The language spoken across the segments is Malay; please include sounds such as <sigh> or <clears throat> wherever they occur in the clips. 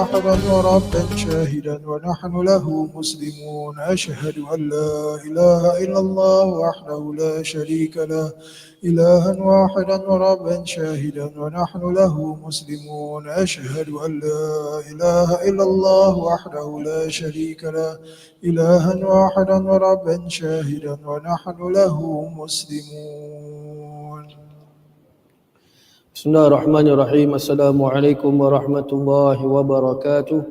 واحدا وربا شاهدا ونحن له مسلمون. أشهد أن لا إله إلا الله وحده لا شريك له. إلها واحدا وربا شاهدا ونحن له مسلمون. أشهد أن لا إله إلا الله وحده لا شريك له. إلها واحدا وربا شاهدا ونحن له مسلمون. Bismillahirrahmanirrahim. Assalamualaikum warahmatullahi wabarakatuh.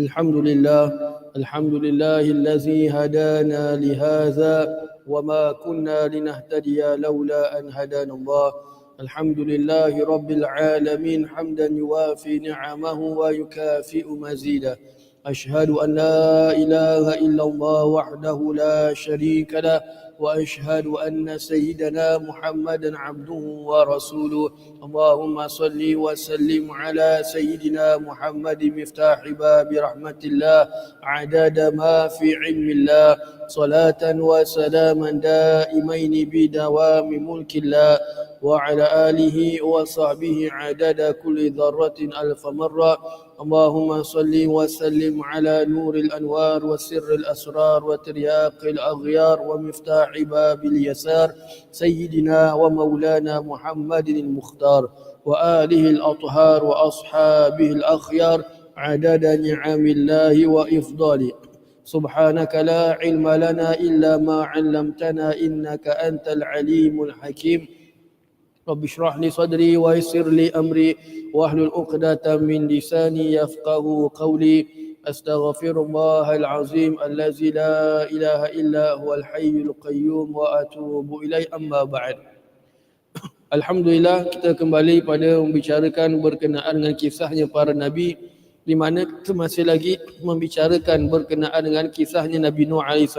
Alhamdulillah. Alhamdulillah allazi hadana li hadza wa ma kunna linahtadiya lawla an hadanallah. Alhamdulillah rabbil alamin hamdan yuwafi ni'amahu wa yukafi mazida. Ashhadu an la ilaha illallah wahdahu la sharika lahu أشهد أن سيدنا محمدا عبده ورسوله. اللهم صل وسلم على سيدنا محمد مفتاح باب رحمة الله عدد ما في علم الله صلاة وسلاما دائمين بدوام ملك الله وعلى آله وصحبه عدد كل ذرة ألف مرة. اللهم صل وسلم على نور الأنوار وسر الأسرار وترياق الأغيار ومفتاح باب اليسار سيدنا ومولانا محمد المختار وآله الأطهار وأصحابه الأخيار عدد نعم الله وإفضاله. سبحانك لا علم لنا إلا ما علمتنا إنك أنت العليم الحكيم. رب اشرح لي صدري ويسر لي امري واحلل عقدة من لساني يفقه قولي استغفر الله العظيم الذي لا اله الا هو الحي القيوم واتوب اليه اما بعد Alhamdulillah kita kembali pada membicarakan berkenaan dengan kisahnya para nabi di mana kita masih lagi membicarakan berkenaan dengan kisahnya Nabi Nuh AS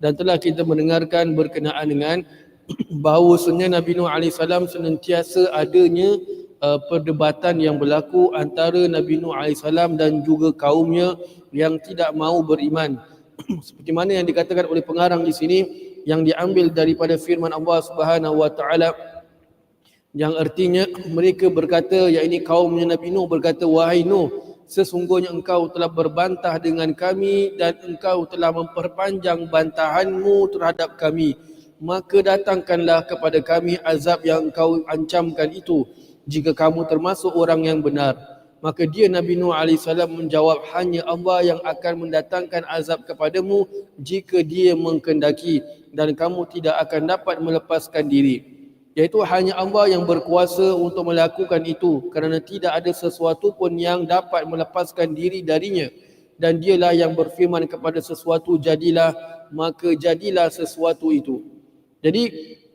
dan telah kita mendengarkan berkenaan dengan <clears throat> bahawasanya Nabi Nuh AS senantiasa adanya uh, perdebatan yang berlaku antara Nabi Nuh AS dan juga kaumnya yang tidak mau beriman. <clears throat> Seperti mana yang dikatakan oleh pengarang di sini yang diambil daripada firman Allah Subhanahu wa taala yang artinya <clears throat> mereka berkata yakni kaumnya Nabi Nuh berkata wahai Nuh sesungguhnya engkau telah berbantah dengan kami dan engkau telah memperpanjang bantahanmu terhadap kami maka datangkanlah kepada kami azab yang engkau ancamkan itu jika kamu termasuk orang yang benar. Maka dia Nabi Nuh AS menjawab hanya Allah yang akan mendatangkan azab kepadamu jika dia mengkendaki dan kamu tidak akan dapat melepaskan diri. Yaitu hanya Allah yang berkuasa untuk melakukan itu kerana tidak ada sesuatu pun yang dapat melepaskan diri darinya. Dan dialah yang berfirman kepada sesuatu jadilah maka jadilah sesuatu itu jadi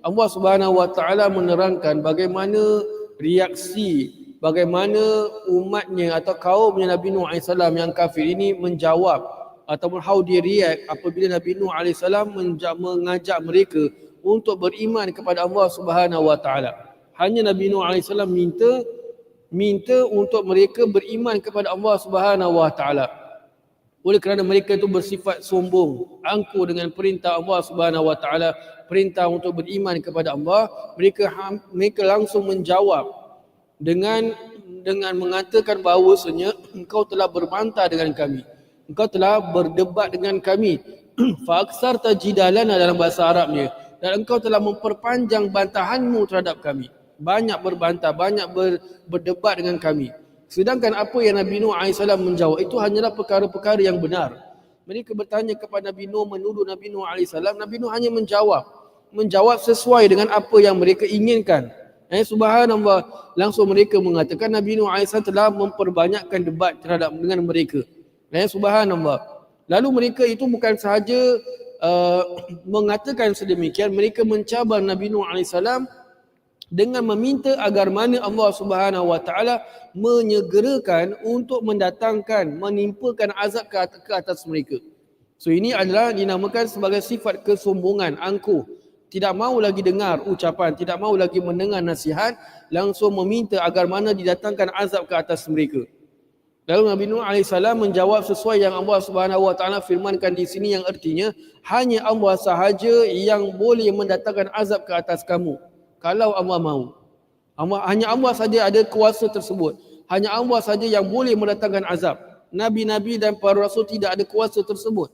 Allah Subhanahu Wa Taala menerangkan bagaimana reaksi bagaimana umatnya atau kaumnya Nabi Nuh AS yang kafir ini menjawab ataupun how dia react apabila Nabi Nuh AS mengajak mereka untuk beriman kepada Allah Subhanahu Wa Taala. Hanya Nabi Nuh AS minta minta untuk mereka beriman kepada Allah Subhanahu Wa Taala. Oleh kerana mereka itu bersifat sombong, angkuh dengan perintah Allah Subhanahu Wa Taala, perintah untuk beriman kepada Allah, mereka mereka langsung menjawab dengan dengan mengatakan bahawasanya engkau telah berbantah dengan kami. Engkau telah berdebat dengan kami. <clears throat> Fa aksar tajidalana dalam bahasa Arabnya dan engkau telah memperpanjang bantahanmu terhadap kami. Banyak berbantah, banyak ber, berdebat dengan kami. Sedangkan apa yang Nabi Nuh AS menjawab itu hanyalah perkara-perkara yang benar. Mereka bertanya kepada Nabi Nuh, menuduh Nabi Nuh AS. Nabi Nuh hanya menjawab. Menjawab sesuai dengan apa yang mereka inginkan. Eh, subhanallah, langsung mereka mengatakan Nabi Nuh AS telah memperbanyakkan debat terhadap dengan mereka. Eh, subhanallah. Lalu mereka itu bukan sahaja uh, <coughs> mengatakan sedemikian mereka mencabar Nabi Nuh AS dengan meminta agar mana Allah Subhanahu Wa Taala menyegerakan untuk mendatangkan menimpakan azab ke atas, mereka. So ini adalah dinamakan sebagai sifat kesombongan, angkuh. Tidak mahu lagi dengar ucapan, tidak mahu lagi mendengar nasihat, langsung meminta agar mana didatangkan azab ke atas mereka. Lalu Nabi Nuh AS menjawab sesuai yang Allah Subhanahu Wa Taala firmankan di sini yang artinya hanya Allah sahaja yang boleh mendatangkan azab ke atas kamu kalau Allah mahu. Allah, hanya Allah saja ada kuasa tersebut. Hanya Allah saja yang boleh mendatangkan azab. Nabi-nabi dan para rasul tidak ada kuasa tersebut.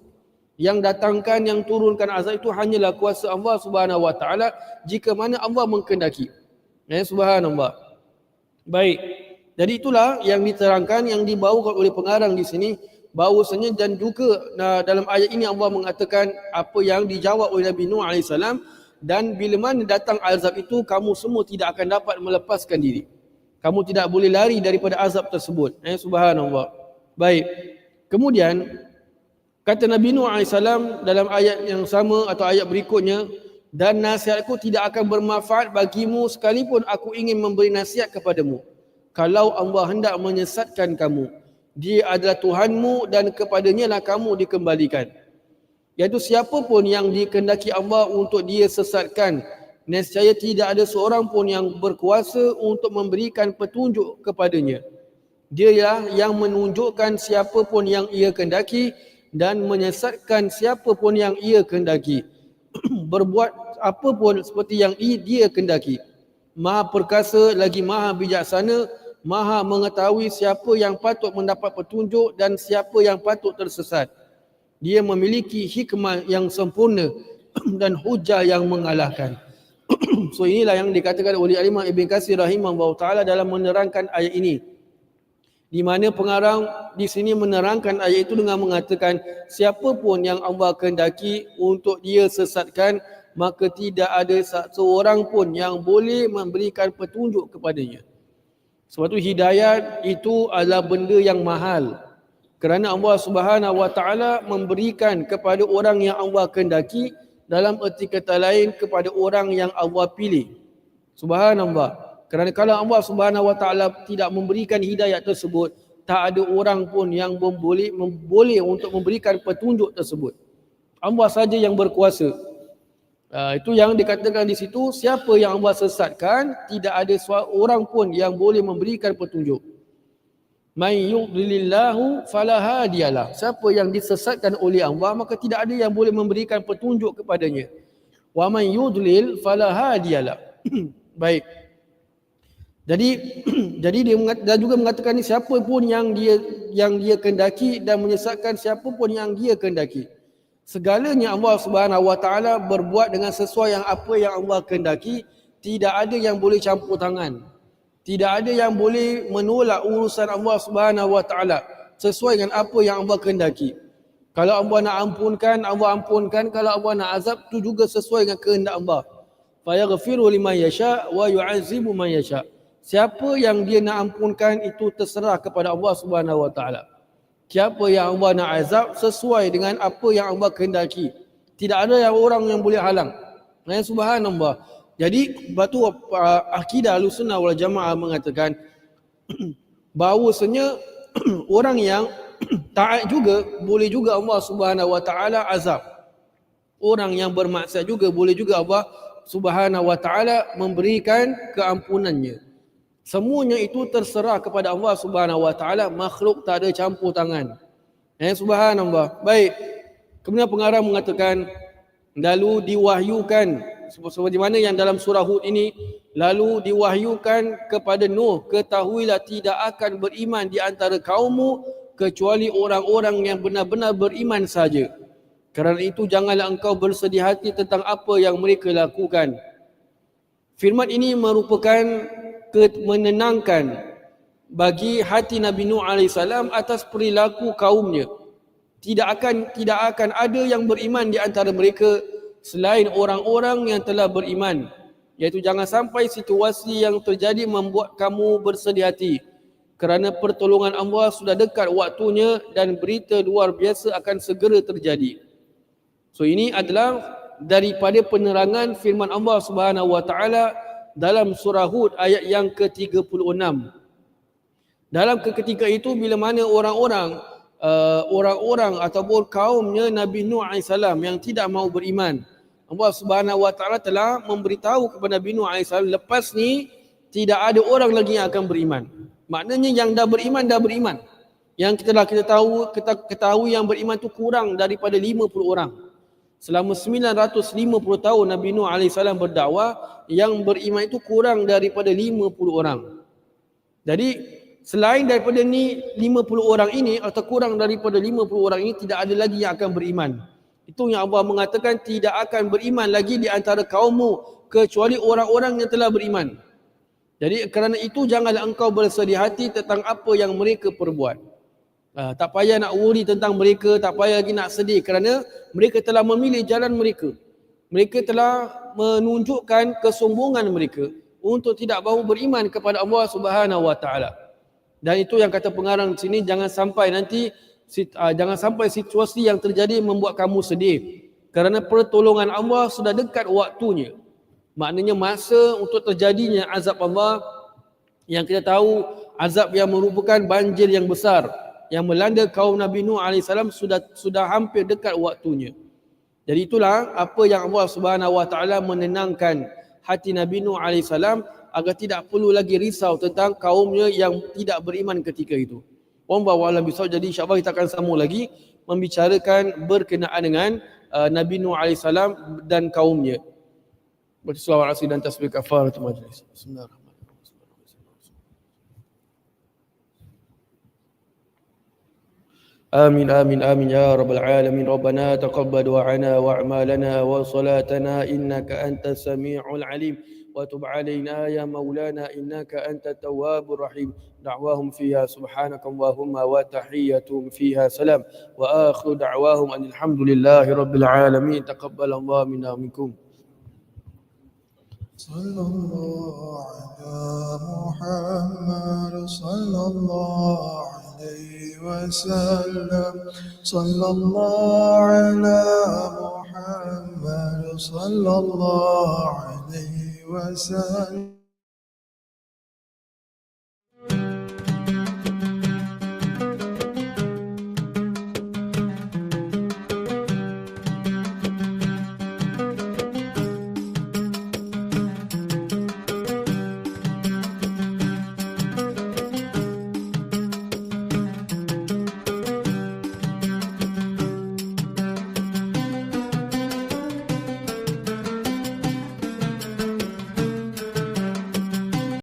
Yang datangkan, yang turunkan azab itu hanyalah kuasa Allah Subhanahu Wa Taala jika mana Allah mengkendaki. Ya, subhanallah. Baik. Jadi itulah yang diterangkan yang dibawakan oleh pengarang di sini bahawasanya dan juga dalam ayat ini Allah mengatakan apa yang dijawab oleh Nabi Nuh AS dan bila mana datang azab itu kamu semua tidak akan dapat melepaskan diri. Kamu tidak boleh lari daripada azab tersebut. Eh, subhanallah. Baik. Kemudian kata Nabi Nuh AS dalam ayat yang sama atau ayat berikutnya dan nasihatku tidak akan bermanfaat bagimu sekalipun aku ingin memberi nasihat kepadamu. Kalau Allah hendak menyesatkan kamu, dia adalah Tuhanmu dan kepadanya lah kamu dikembalikan. Iaitu siapa pun yang dikendaki Allah untuk dia sesatkan, nescaya tidak ada seorang pun yang berkuasa untuk memberikan petunjuk kepadanya. Dia yang menunjukkan siapa pun yang ia kendaki dan menyesatkan siapa pun yang ia kendaki. <clears throat> Berbuat apa pun seperti yang dia kendaki. Maha perkasa lagi maha bijaksana maha mengetahui siapa yang patut mendapat petunjuk dan siapa yang patut tersesat. Dia memiliki hikmah yang sempurna <clears throat> dan hujah yang mengalahkan. <clears throat> so inilah yang dikatakan oleh Imam Ibn Qasir rahimahullah ta'ala dalam menerangkan ayat ini. Di mana pengarang di sini menerangkan ayat itu dengan mengatakan siapa pun yang Allah kehendaki untuk dia sesatkan maka tidak ada seorang pun yang boleh memberikan petunjuk kepadanya. Sebab tu hidayat itu adalah benda yang mahal. Kerana Allah Subhanahu Wa Taala memberikan kepada orang yang Allah kehendaki dalam erti kata lain kepada orang yang Allah pilih. Subhanallah. Kerana kalau Allah Subhanahu Wa Taala tidak memberikan hidayat tersebut, tak ada orang pun yang boleh boleh untuk memberikan petunjuk tersebut. Allah saja yang berkuasa. Uh, itu yang dikatakan di situ siapa yang Allah sesatkan tidak ada seorang pun yang boleh memberikan petunjuk. May yudlilillahu fala hadiyalah. Siapa yang disesatkan oleh Allah maka tidak ada yang boleh memberikan petunjuk kepadanya. Wa man yudlil fala hadiyalah. <clears throat> Baik. Jadi <clears throat> jadi dia dan juga mengatakan ni siapa pun yang dia yang dia kendaki dan menyesatkan siapa pun yang dia kendaki segalanya Allah Subhanahu Wa Taala berbuat dengan sesuai yang apa yang Allah kehendaki tidak ada yang boleh campur tangan tidak ada yang boleh menolak urusan Allah Subhanahu Wa Taala sesuai dengan apa yang Allah kehendaki kalau Allah nak ampunkan Allah ampunkan kalau Allah nak azab tu juga sesuai dengan kehendak Allah fa yaghfiru liman yasha wa yu'azibu man yasha siapa yang dia nak ampunkan itu terserah kepada Allah Subhanahu Wa Taala Siapa yang Allah nak azab sesuai dengan apa yang Allah kehendaki. Tidak ada yang orang yang boleh halang. Nah, subhanallah. Jadi batu uh, akidah Ahlussunnah wal Jamaah mengatakan <clears throat> bahawasanya <clears throat> orang yang <clears throat> taat juga boleh juga Allah Subhanahu wa taala azab. Orang yang bermaksiat juga boleh juga Allah Subhanahu wa taala memberikan keampunannya. Semuanya itu terserah kepada Allah Subhanahu Wa Taala. Makhluk tak ada campur tangan. Eh subhanallah. Baik. Kemudian pengarang mengatakan lalu diwahyukan seperti mana yang dalam surah Hud ini lalu diwahyukan kepada Nuh ketahuilah tidak akan beriman di antara kaummu kecuali orang-orang yang benar-benar beriman saja. Kerana itu janganlah engkau bersedih hati tentang apa yang mereka lakukan. Firman ini merupakan menenangkan bagi hati Nabi Nuh AS atas perilaku kaumnya. Tidak akan tidak akan ada yang beriman di antara mereka selain orang-orang yang telah beriman. Iaitu jangan sampai situasi yang terjadi membuat kamu bersedih hati. Kerana pertolongan Allah sudah dekat waktunya dan berita luar biasa akan segera terjadi. So ini adalah daripada penerangan firman Allah Subhanahu Wa Taala dalam surah Hud ayat yang ke-36. Dalam ketika itu bila mana orang-orang uh, orang-orang ataupun kaumnya Nabi Nuh AS yang tidak mau beriman. Allah Subhanahu Wa Taala telah memberitahu kepada Nabi Nuh AS lepas ni tidak ada orang lagi yang akan beriman. Maknanya yang dah beriman dah beriman. Yang kita dah kita tahu kita ketahui yang beriman tu kurang daripada 50 orang. Selama 950 tahun Nabi Nuh AS berdakwah yang beriman itu kurang daripada 50 orang. Jadi Selain daripada ni 50 orang ini atau kurang daripada 50 orang ini tidak ada lagi yang akan beriman. Itu yang Allah mengatakan tidak akan beriman lagi di antara kaummu kecuali orang-orang yang telah beriman. Jadi kerana itu janganlah engkau bersedih hati tentang apa yang mereka perbuat. Uh, tak payah nak worry tentang mereka, tak payah lagi nak sedih kerana mereka telah memilih jalan mereka. Mereka telah menunjukkan kesombongan mereka untuk tidak mahu beriman kepada Allah Subhanahu Wa Taala. Dan itu yang kata pengarang sini jangan sampai nanti jangan sampai situasi yang terjadi membuat kamu sedih. Kerana pertolongan Allah sudah dekat waktunya. Maknanya masa untuk terjadinya azab Allah yang kita tahu azab yang merupakan banjir yang besar yang melanda kaum Nabi Nuh AS sudah sudah hampir dekat waktunya. Jadi itulah apa yang Allah Subhanahu Wa Taala menenangkan hati Nabi Nuh AS agar tidak perlu lagi risau tentang kaumnya yang tidak beriman ketika itu. Orang bawa alam bisau jadi insyaAllah kita akan sambung lagi membicarakan berkenaan dengan uh, Nabi Nuh AS dan kaumnya. Bersalawat asli dan tasbih kafaratul majlis. Bismillahirrahmanirrahim. آمين آمين آمين يا رب العالمين ربنا تقبل دعانا وأعمالنا وصلاتنا إنك أنت السميع العليم وتب علينا يا مولانا إنك أنت التواب الرحيم. دعواهم فيها سبحانك اللهم وتحيتهم فيها سلام. وآخر دعواهم أن الحمد لله رب العالمين. تقبل الله منا ومنكم صلى الله على محمد. صلى الله عليه وسلم. صلى الله على محمد. صلى الله عليه وسلم